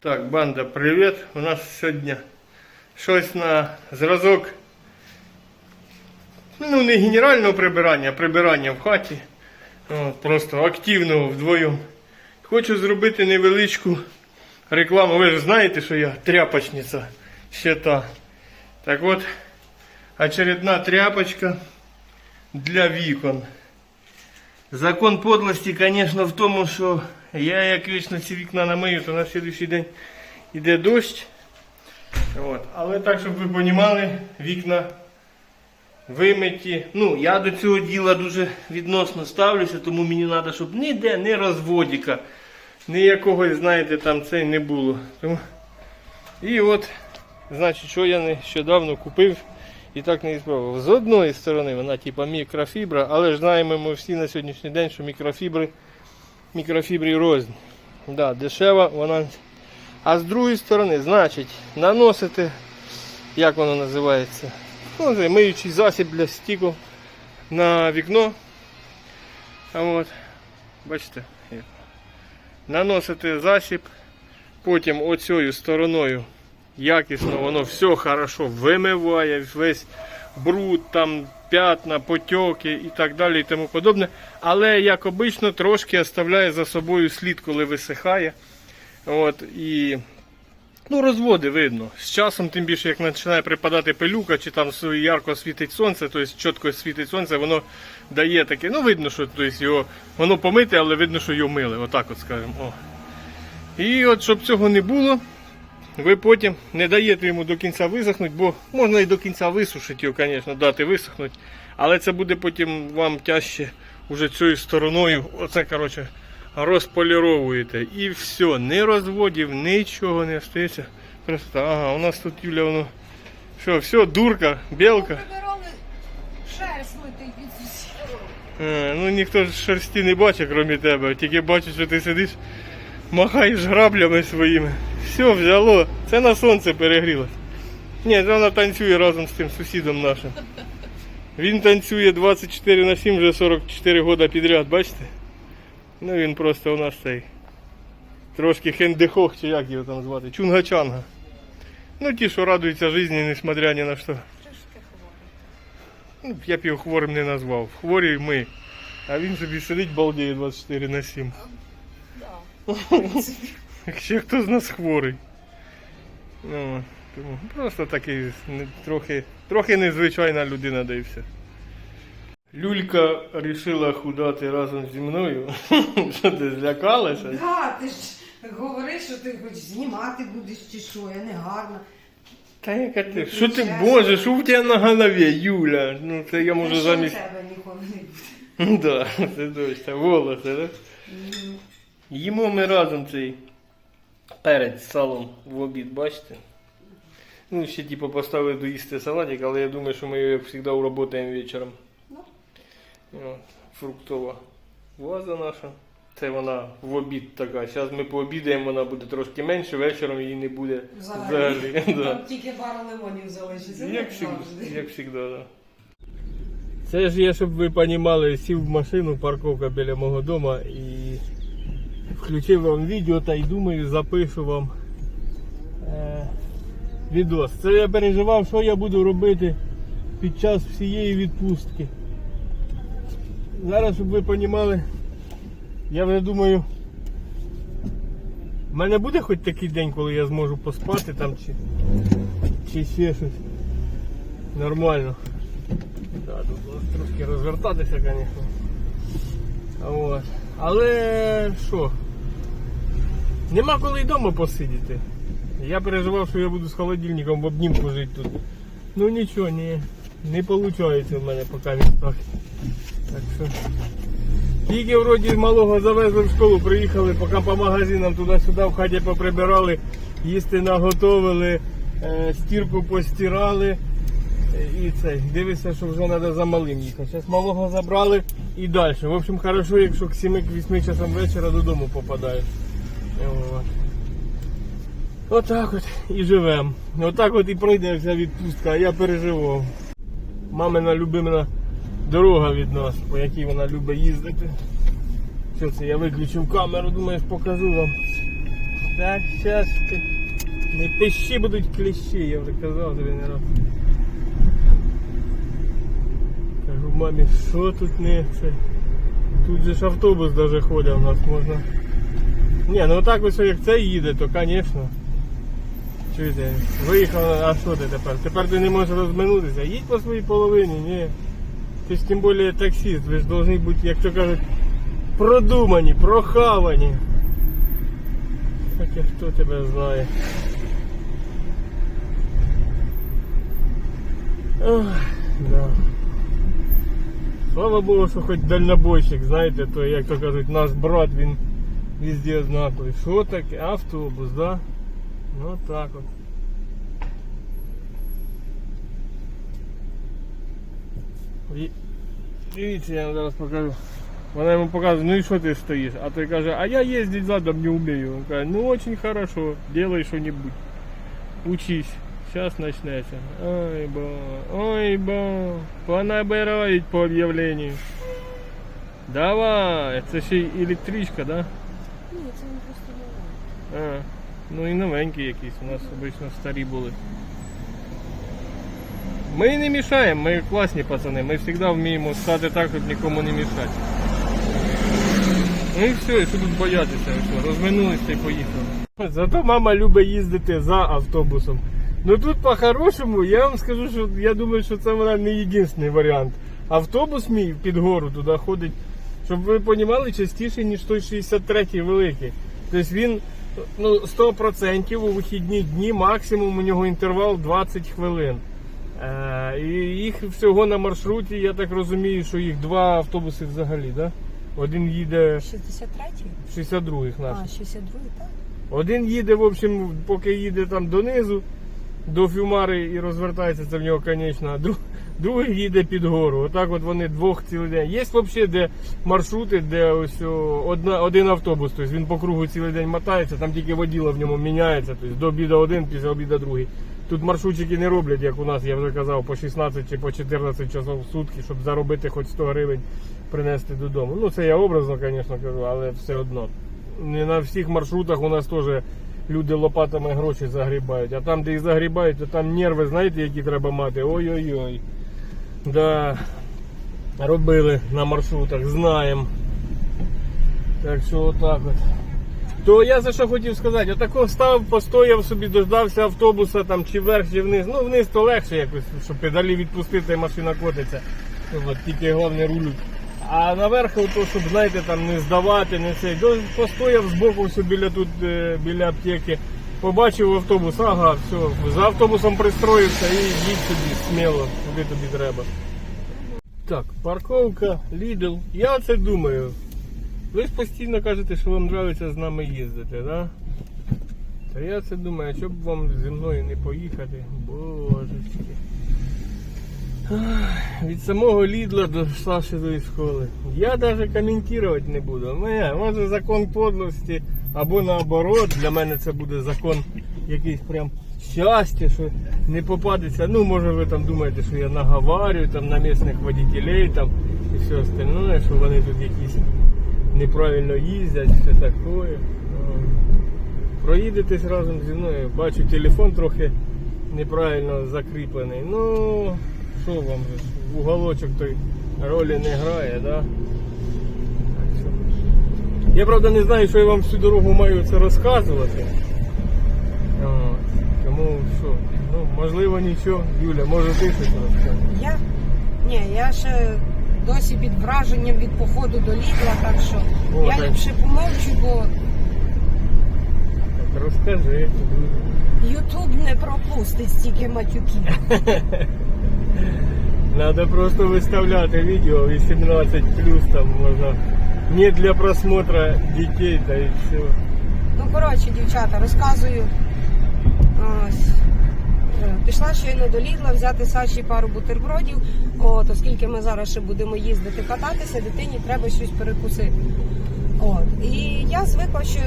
Так, банда, привіт. У нас сьогодні щось на зразок. Ну, не генерального прибирання, а прибирання в хаті. От, просто активного вдвоєм. Хочу зробити невеличку рекламу. Ви ж знаєте, що я тряпочниця ще та. Так от, очередна тряпочка для вікон. Закон подлості, звісно, в тому, що я як вічно ці вікна намию, то на слідуючий день йде дощ. От. Але так, щоб ви розуміли, вікна вимиті. Ну, я до цього діла дуже відносно ставлюся, тому мені треба, щоб ніде не розводіка, ніякого, знаєте, там це не було. Тому... І от, значить, що я нещодавно купив і так не спробував. З одної сторони вона типа мікрофібра, але ж знаємо ми всі на сьогоднішній день, що мікрофібри, мікрофібрі рознь. Да, дешева вона. А з другої сторони, значить, наносити, як воно називається? Ну, миючий засіб для стіку на вікно. От, бачите, наносити засіб, потім оцією стороною якісно воно все хорошо вимиває, весь бруд, там, п'ятна, потьоки і так далі і тому подобне. Але, як обично, трошки оставляє за собою слід, коли висихає. От, і Ну, розводи видно. З часом, тим більше, як починає припадати пилюка, чи там ярко світить сонце, тобто чітко світить сонце, воно дає таке. Ну, видно, що тобто, його, воно помите, але видно, що його мили. Отак от скажемо. О. І от, щоб цього не було, ви потім не даєте йому до кінця висохнути, бо можна і до кінця висушити його, звісно, дати висохнути. Але це буде потім вам тяжче уже цією стороною. Оце, коротше, розполіровуєте. І все, не розводів, нічого не остається. Просто, ага, у нас тут Юля, воно. Що, все, дурка, білка. Шерсть летить від сусідів. Е, ну ніхто ж шерсті не бачить, крім тебе. Тільки бачить, що ти сидиш, махаєш граблями своїми. Все, взяло. Це на сонце перегрілось. Ні, вона танцює разом з тим сусідом нашим. Він танцює 24 на 7 вже 44 роки підряд, бачите? Ну він просто у нас цей. Трошки хендехох, чи як його там звати, чунга-чанга. Ну ті, що радуються житті, несмотря ні на що. Трішки хворий. Ну, я б його хворим не назвав. Хворі ми. А він собі сидить балдіє 24 на 7. Да. Ще хто з нас хворий. Ну, тому просто такий трохи, трохи незвичайна людина, да і все. Люлька вирішила худати разом зі мною. Що ти злякалася? Да, ти ж говориш, що ти хоч знімати будеш чи що, я не гарна. Та яка ти? Що ти боже, що в тебе на голові, Юля? Ну це я можу замість. тебе ніколи не буде. Да, це точно, волоси, так? Їмо ми разом цей перець з салом в обід, бачите? Ну, ще типу поставили доїсти салатик, але я думаю, що ми його, як завжди, уработаємо вечором. Ну. От, фруктова ваза наша. Це вона в обід така. Зараз ми пообідаємо, вона буде трошки менше, вечором її не буде Взагалі. Да. Тільки пару лимонів залишиться. Як завжди. як завжди, да. Це ж я, щоб ви розуміли, сів в машину, парковка біля мого дому і включив вам відео та й думаю, запишу вам е, відос. Це я переживав, що я буду робити під час всієї відпустки. Зараз, щоб ви розуміли, я вже думаю, в мене буде хоч такий день, коли я зможу поспати там чи, чи ще щось. Нормально. Да, тут трошки розвертатися, звісно. От. Але що? Нема коли й вдома посидіти. Я переживав, що я буду з холодильником в обнімку жити тут. Ну нічого, не, не виходить в мене поки він так. Так що. Тільки вроді малого завезли в школу, приїхали, поки по магазинам туди-сюди в хаті поприбирали, їсти наготовили, е, стірку постирали. І це, дивишся, що вже треба за малим їхати. Зараз малого забрали і далі. В общем, хорошо, якщо к 7-8 часам вечора додому попадаєш. От. Отак от і живемо. Отак от і пройде вся відпустка, а я переживав. Мамина любимна дорога від нас, по якій вона любить їздити. Що це, я виключив камеру, думаєш, покажу вам. Так, щас. Не пищі будуть кліщі, я вже казав тобі не раз. Кажу мамі, що тут не це. Тут же ж автобус даже ходить у нас можна. Ні, ну так ось як це їде, то звісно. Чуєте, виїхав, а що ти тепер? Тепер ти не можеш розминутися. Їдь по своїй половині, ні. Ти ж тим більше таксист, ви ж повинні бути, як то кажуть, продумані, прохавані. Хоча хто тебе знає. Ох, да. Слава Богу, що хоч дальнобойщик, знаєте, то як то кажуть, наш брат, він везде однаковий. Що таке? Автобус, да? Ну так от. І- Дивіться, я вам зараз покажу. Вона йому показує, ну і що ти стоїш? А той каже, а я їздити задом не вмію. Він каже, ну очень хорошо, делай что-нибудь. Учись. Сейчас начнеться. Ой, ба, ой, ба. Понабирають по об'явленню. Давай, це ще й електричка, да? Ні, це не просто нове. А, ну і новенькі якісь, у нас обично старі були. Ми не мішаємо, ми класні пацани, ми завжди вміємо стати так, щоб нікому не мішати. Ну і все, і що тут боятися, розминулися і поїхали. Зато мама любить їздити за автобусом. Ну тут по-хорошому, я вам скажу, що я думаю, що це вона не єдиний варіант. Автобус мій під гору туди ходить, щоб ви розуміли, частіше, ніж той 63-й великий. Тобто він ну, 100% у вихідні дні, максимум у нього інтервал 20 хвилин. Е, і їх всього на маршруті, я так розумію, що їх два автобуси взагалі, да? Один їде 63-й? 62-х наш. А, 62-й, так? Один їде, в общем, поки їде там донизу, до Фюмари і розвертається це в нього, звісно, друг, другий їде під гору. Отак от вони двох цілий день. Є взагалі де маршрути, де ось одна, один автобус, тобто він по кругу цілий день мотається, там тільки воділа в ньому міняється, тобто до обіду один, після обіду другий. Тут маршрутчики не роблять, як у нас, я вже казав, по 16 чи по 14 часов в сутки, щоб заробити хоч 100 гривень принести додому. Ну це я образно, звісно, кажу, але все одно. Не на всіх маршрутах у нас теж люди лопатами гроші загрібають. А там, де їх загрібають, то там нерви, знаєте, які треба мати. Ой-ой-ой. Да. Робили на маршрутах, знаємо. Так що отак от. То я за що хотів сказати, отако став, постояв собі, дождався автобуса там чи вверх, чи вниз. Ну вниз то легше якось, щоб педалі відпустити, машина котиться. От, тільки головне рулють. А наверх, то, щоб знаєте, там не здавати, не цей. Постояв збоку все біля тут, е, біля аптеки. Побачив автобус, ага, все, за автобусом пристроївся і їдь собі сміло, куди тобі треба. Так, парковка, Lidl. Я оце думаю. Ви ж постійно кажете, що вам подобається з нами їздити, да? Та я це думаю, щоб вам зі мною не поїхати. Божечки. Від самого Лідла до Сашиної школи. Я навіть коментувати не буду. Не, може закон подлості або наоборот, для мене це буде закон якийсь прям щастя, що не попадеться. Ну, може ви там думаєте, що я наговарюю там на місних водителей там і все остальне, що вони тут якісь неправильно їздять, все таке. Ну, Проїдетесь разом зі мною. Бачу, телефон трохи неправильно закріплений. Ну, що вам уголочок той ролі не грає, да? Я правда не знаю, що я вам всю дорогу маю це розказувати. Тому що, ну, можливо нічого. Юля, може ти щось розкажеш? Я? Ні, я ще досі під враженням від походу до Лідла, так що О, я так. ліпше помовчу, бо Так розкажи. Ютуб не пропустить стільки матюків. Надо просто виставляти відео 18 там можна не для просмотра дітей, та і все. Ну, коротше, дівчата, розказую. Ось. Е, Пішла щойно до Лідла взяти Саші пару бутербродів. От, оскільки ми зараз ще будемо їздити кататися, дитині треба щось перекусити. От. І я звикла, що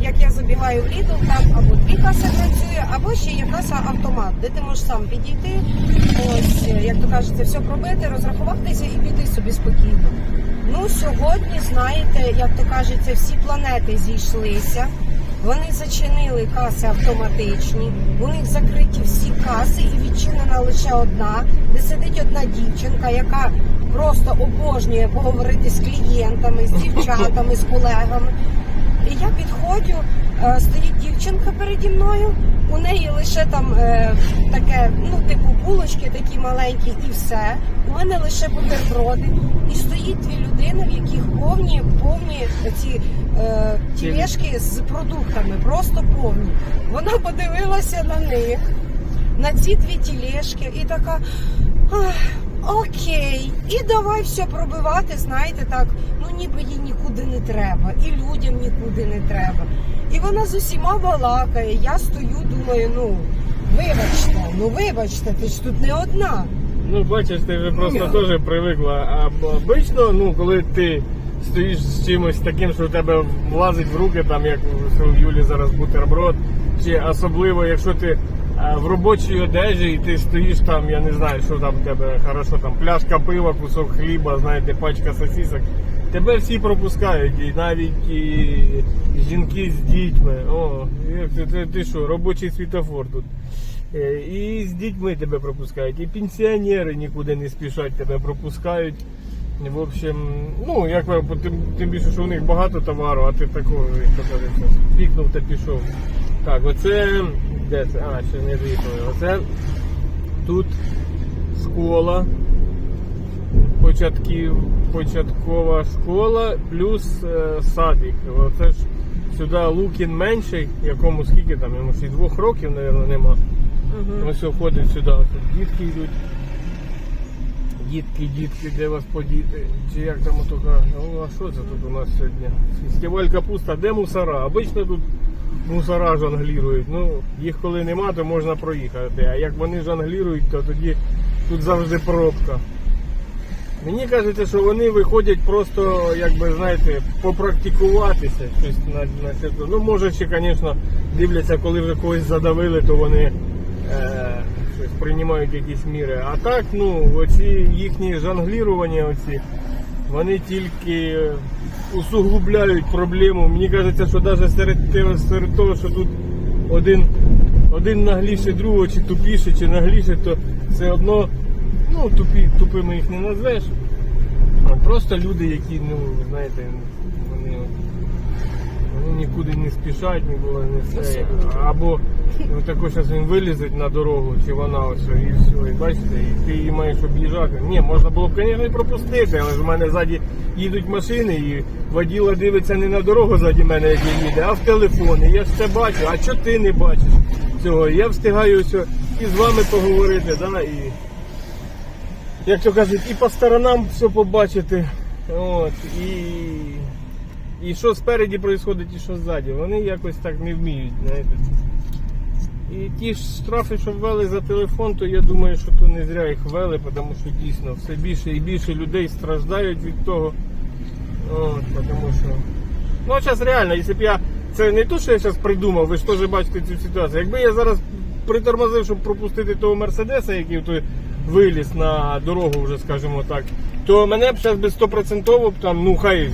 як я забігаю в ліду, там або дві каси працює, або ще є каса автомат, де ти можеш сам підійти, ось, як то кажеться, все пробити, розрахуватися і піти собі спокійно. Ну, сьогодні, знаєте, як то кажеться, всі планети зійшлися. Вони зачинили каси автоматичні, у них закриті всі каси і відчинена лише одна, де сидить одна дівчинка, яка просто обожнює поговорити з клієнтами, з дівчатами, з колегами. І я підходжу, е, стоїть дівчинка переді мною. У неї лише там е, таке, ну, типу булочки такі маленькі, і все. У мене лише бутерброди. І стоїть дві людини, в яких повні, повні ці е, тілешки з продуктами, просто повні. Вона подивилася на них, на ці дві тілешки, і така. «Ах, Окей, і давай все пробивати, знаєте, так, ну ніби їй нікуди не треба, і людям нікуди не треба. І вона з усіма балакає. Я стою, думаю, ну вибачте, ну вибачте, ти ж тут не одна. Ну, бачиш, ти вже просто Ні. теж привикла. А обично, ну, коли ти стоїш з чимось таким, що в тебе влазить в руки, там як у Юлі зараз бутерброд, чи особливо, якщо ти в робочій одежі і ти стоїш там, я не знаю, що там в тебе хорошо, там пляшка пива, кусок хліба, знаєте, пачка сосисок. Тебе всі пропускають, і навіть і жінки з дітьми. О, ти, що, робочий світофор тут. Е, І з дітьми тебе пропускають, і пенсіонери нікуди не спішать, тебе пропускають. В общем, ну, як тим, тим більше, що у них багато товару, а ти такого, пікнув та пішов. Так, оце. Де це? А, ще не доїхали. Оце тут школа. Початків, початкова школа плюс е, садик. Оце ж сюди Лукін менший, якому скільки там, йому ще й двох років, мабуть, нема. Ми все ходимо сюди, ось тут дітки йдуть. Дітки, дітки, де вас подіти? Чи як там кажуть? Ну, а що це тут у нас сьогодні? Фестиваль капуста, де мусора? Обично тут мусора жонглірують. Ну, їх коли нема, то можна проїхати. А як вони жонглірують, то тоді тут завжди пробка. Мені кажеться, що вони виходять просто, як би знаєте, попрактикуватися. Щось на, на це. Ну, може ще, звісно, дивляться, коли вже когось задавили, то вони е, щось приймають якісь міри. А так, ну, оці їхні жонглірування, оці, вони тільки усугубляють проблему. Мені кажеться, що навіть серед, серед того, що тут один, один нагліше другого, чи тупіше, чи нагліше, то все одно ну, тупі, тупими їх не назвеш. Просто люди, які, ну, знаєте, нікуди не спішать, ніколи не все. Або ну, також зараз він вилізить на дорогу, чи вона ось, і все, і бачите, і ти її маєш об'їжджати. Ні, можна було б, звісно, і пропустити, але ж в мене ззаді їдуть машини, і воділа дивиться не на дорогу ззаді мене, як він їде, а в телефон. І я ж це бачу, а що ти не бачиш цього? Я встигаю ось і з вами поговорити, да, і як то кажуть, і по сторонам все побачити. От, і, і що спереді відбувається, і що ззаді. Вони якось так не вміють, знаєте. І ті ж штрафи, що ввели за телефон, то я думаю, що то не зря їх ввели, тому що дійсно все більше і більше людей страждають від того. От, тому що. Ну, а зараз реально, якщо б я. Це не то, що я зараз придумав, ви ж теж бачите цю ситуацію. Якби я зараз притормозив, щоб пропустити того Мерседеса, який той виліз на дорогу, вже скажімо так, то мене б зараз би стопроцентово ну хай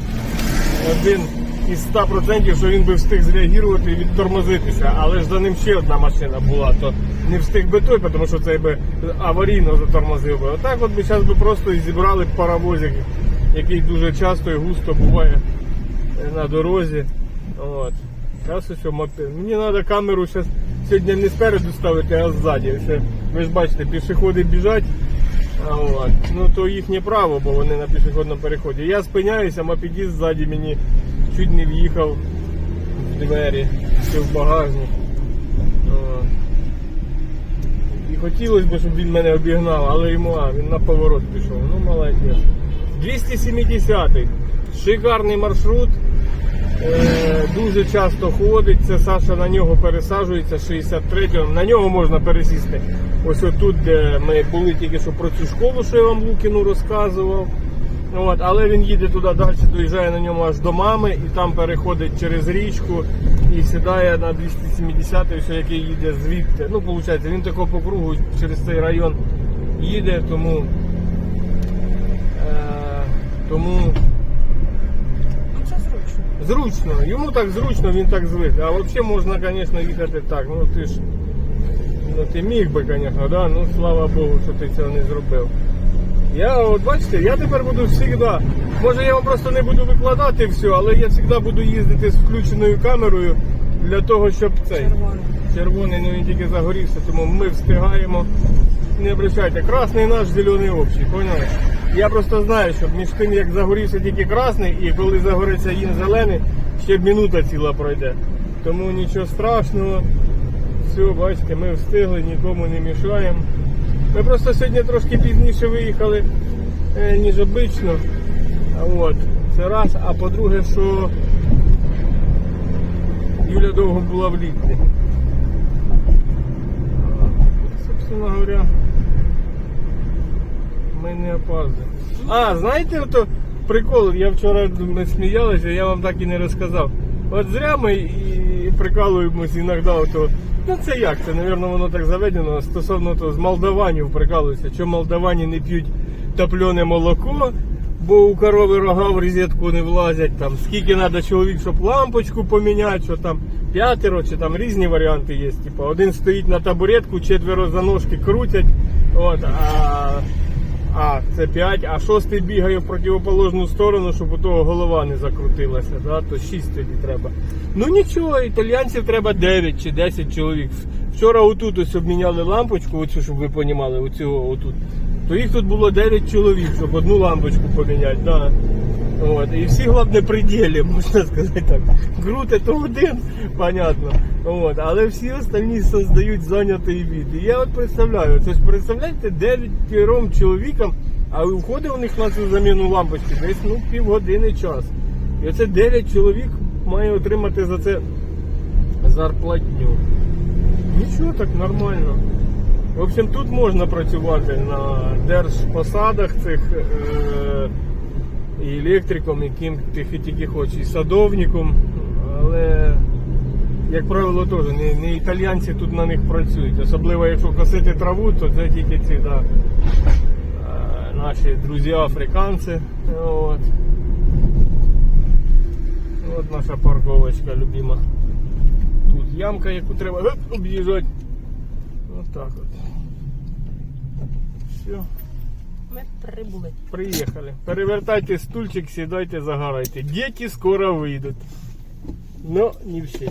один із 100%, що він би встиг зреагувати і відтормозитися, але ж за ним ще одна машина була, то не встиг би той, тому що цей би аварійно затормозив би. Отак от би зараз би просто і зібрали паровозик, який дуже часто і густо буває е, на дорозі. От. Зараз ось. Мені треба камеру сьогодні не спереду ставити, а ззаді. Ви ж бачите, пішоходи біжать. А. Ну то їхнє право, бо вони на пішохідному переході. Я спиняюся, мопедіст ззаді мені чуть не в'їхав в двері чи в багажник. І хотілося б, щоб він мене обігнав, але йому а, він на поворот пішов. Ну молодець. 270-й. Шикарний маршрут. Е, дуже часто ходить. Це Саша на нього пересаджується 63-го. На нього можна пересісти. Ось отут, де ми були тільки що про цю школу, що я вам Лукіну розказував. От, але він їде туди далі, доїжджає на ньому аж до мами і там переходить через річку і сідає на 270-й, все, який їде звідти. Ну, виходить, він тако по кругу через цей район їде, тому. Е, тому Ну. Зручно. Йому так зручно, він так звик. А взагалі можна, звісно, їхати так. Ну ти ж. Ну ти міг би, звісно, да? ну слава Богу, що ти цього не зробив. Я от бачите, я тепер буду завжди. Може я вам просто не буду викладати все, але я завжди буду їздити з включеною камерою для того, щоб цей Червоний. червоний ну він тільки загорівся, тому ми встигаємо. Не обращайте, красний наш, зелений общий, поняли? Я просто знаю, що між тим, як загорівся тільки красний, і коли загориться їм зелений, ще минута ціла пройде. Тому нічого страшного. Все, бачите, ми встигли, нікому не мішаємо. Ми просто сьогодні трошки пізніше виїхали, е, ніж обично. От, це раз. А по-друге, що Юля довго була в ліфті. Собственно говоря, ми не опаздуємо. А, знаєте, ото прикол, я вчора ми сміялися, я вам так і не розказав. От зря ми і прикалуємось іноді, ото, ну це як, це, напевно, воно так заведено стосовно того, з молдаванів прикалуюся, що молдавані не п'ють топлене молоко, бо у корови рога в розетку не влазять, там, скільки треба чоловік, щоб лампочку поміняти, що там п'ятеро, чи там різні варіанти є. Типу, один стоїть на табуретку, четверо за ножки крутять, от, а а, це 5, а шостий бігає в противоположну сторону, щоб у того голова не закрутилася, да? то 6 тоді треба. Ну нічого, італіянців треба 9 чи 10 чоловік. Вчора отут ось обміняли лампочку, оцю, щоб ви розуміли, оцю отут. То їх тут було 9 чоловік, щоб одну лампочку поміняти. Да. От. І всі головне при ділі, можна сказати так. Круте то один, понятно. От. Але всі остальні создають зайнятий від. І я от представляю, це ж представляєте, 9 чоловікам, а виходить у них на цю заміну лампочки десь ну, півгодини час. І оце 9 чоловік має отримати за це зарплатню. Нічого так нормально. В общем, тут можна працювати на держпосадах цих. Е- і електриком, яким ти тільки хочеш, і садовником, але, як правило, теж не, не італійці тут на них працюють. Особливо якщо косити траву, то це тільки ці да, е, наші друзі африканці. От. От наша парковочка любима. Тут ямка, яку треба об'їжджати. От так от. Все. Ми прибули. Приехали. Перевертайте стульчик, сідайте, загорайте. Діти скоро вийдуть. Но не все.